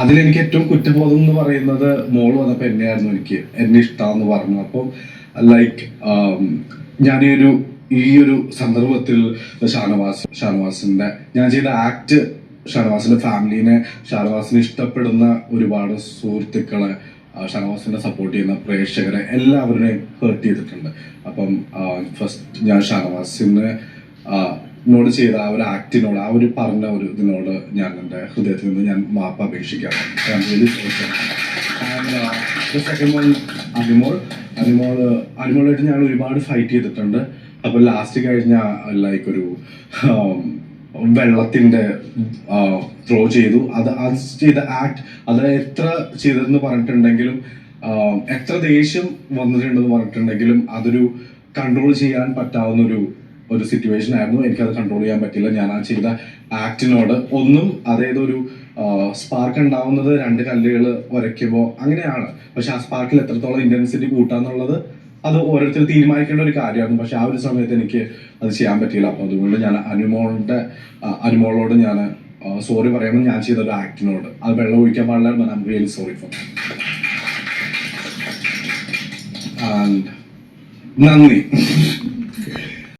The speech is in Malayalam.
അതിലെനിക്ക് ഏറ്റവും കുറ്റബോധം എന്ന് പറയുന്നത് മോൾ വന്നപ്പോൾ എന്നെയായിരുന്നു എനിക്ക് എന്നെ ഇഷ്ടമെന്ന് പറഞ്ഞു. അപ്പോൾ ലൈക്ക് ഞാൻ ഈ ഒരു ഈ ഒരു സന്ദർഭത്തിൽ ഷാനവാസ് ഷാനവാസിന്റെ ഞാൻ ചെയ്ത ആക്ട് ഷാനവാസിന്റെ ഫാമിലിനെ ഷാനവാസിനെ ഇഷ്ടപ്പെടുന്ന ഒരുപാട് സുഹൃത്തുക്കളെ ഷാനവാസിനെ സപ്പോർട്ട് ചെയ്യുന്ന പ്രേക്ഷകരെ എല്ലാവരുടെയും ഹേർട്ട് ചെയ്തിട്ടുണ്ട്. അപ്പം ഫസ്റ്റ് ഞാൻ ഷാനവാസിന് നോട് ചെയ്ത ആ ഒരു ആക്ടിനോട് ആ ഒരു പറഞ്ഞ ഒരു ഇതിനോട് ഞാൻ എന്റെ ഹൃദയത്തിൽ നിന്ന് ഞാൻ മാപ്പ് one, അനിമോൾ അനിമോൾ അനിമോളായിട്ട് ഞാൻ ഒരുപാട് ഫൈറ്റ് ചെയ്തിട്ടുണ്ട്. അപ്പോൾ ലാസ്റ്റ് കഴിഞ്ഞ ലൈക്ക് ഒരു വെള്ളത്തിന്റെ ത്രോ ചെയ്തു. അത് അത് ചെയ്ത ആക്ട് അത് എത്ര ചെയ്തതെന്ന് പറഞ്ഞിട്ടുണ്ടെങ്കിലും എത്ര ദേഷ്യം വന്നിട്ടുണ്ടെന്ന് പറഞ്ഞിട്ടുണ്ടെങ്കിലും അതൊരു കൺട്രോൾ ചെയ്യാൻ പറ്റാവുന്ന ഒരു ഒരു സിറ്റുവേഷൻ ആയിരുന്നു. എനിക്കത് കൺട്രോൾ ചെയ്യാൻ പറ്റില്ല ഞാൻ ആ ചെയ്ത ആക്ടിനോട് ഒന്നും അതായത് ഒരു സ്പാർക്ക് ഉണ്ടാവുന്നത് രണ്ട് കല്ലുകൾ വരയ്ക്കുമ്പോൾ അങ്ങനെയാണ്. പക്ഷെ ആ സ്പാർക്കിൽ എത്രത്തോളം ഇന്റൻസിറ്റി കൂട്ടാന്നുള്ളത് അത് ഓരോരുത്തർ തീരുമാനിക്കേണ്ട ഒരു കാര്യമായിരുന്നു. പക്ഷെ ആ ഒരു സമയത്ത് എനിക്ക് അത് ചെയ്യാൻ പറ്റിയില്ല. അപ്പൊ അതുകൊണ്ട് ഞാൻ അനുമോളുടെ അനുമോളോട് ഞാൻ സോറി പറയണം ഞാൻ ചെയ്ത ഒരു ആക്ടിനോട് അത് വെള്ളം ഒഴിക്കാൻ പാടില്ലായിരുന്നു I really sorry for and നന്ദി.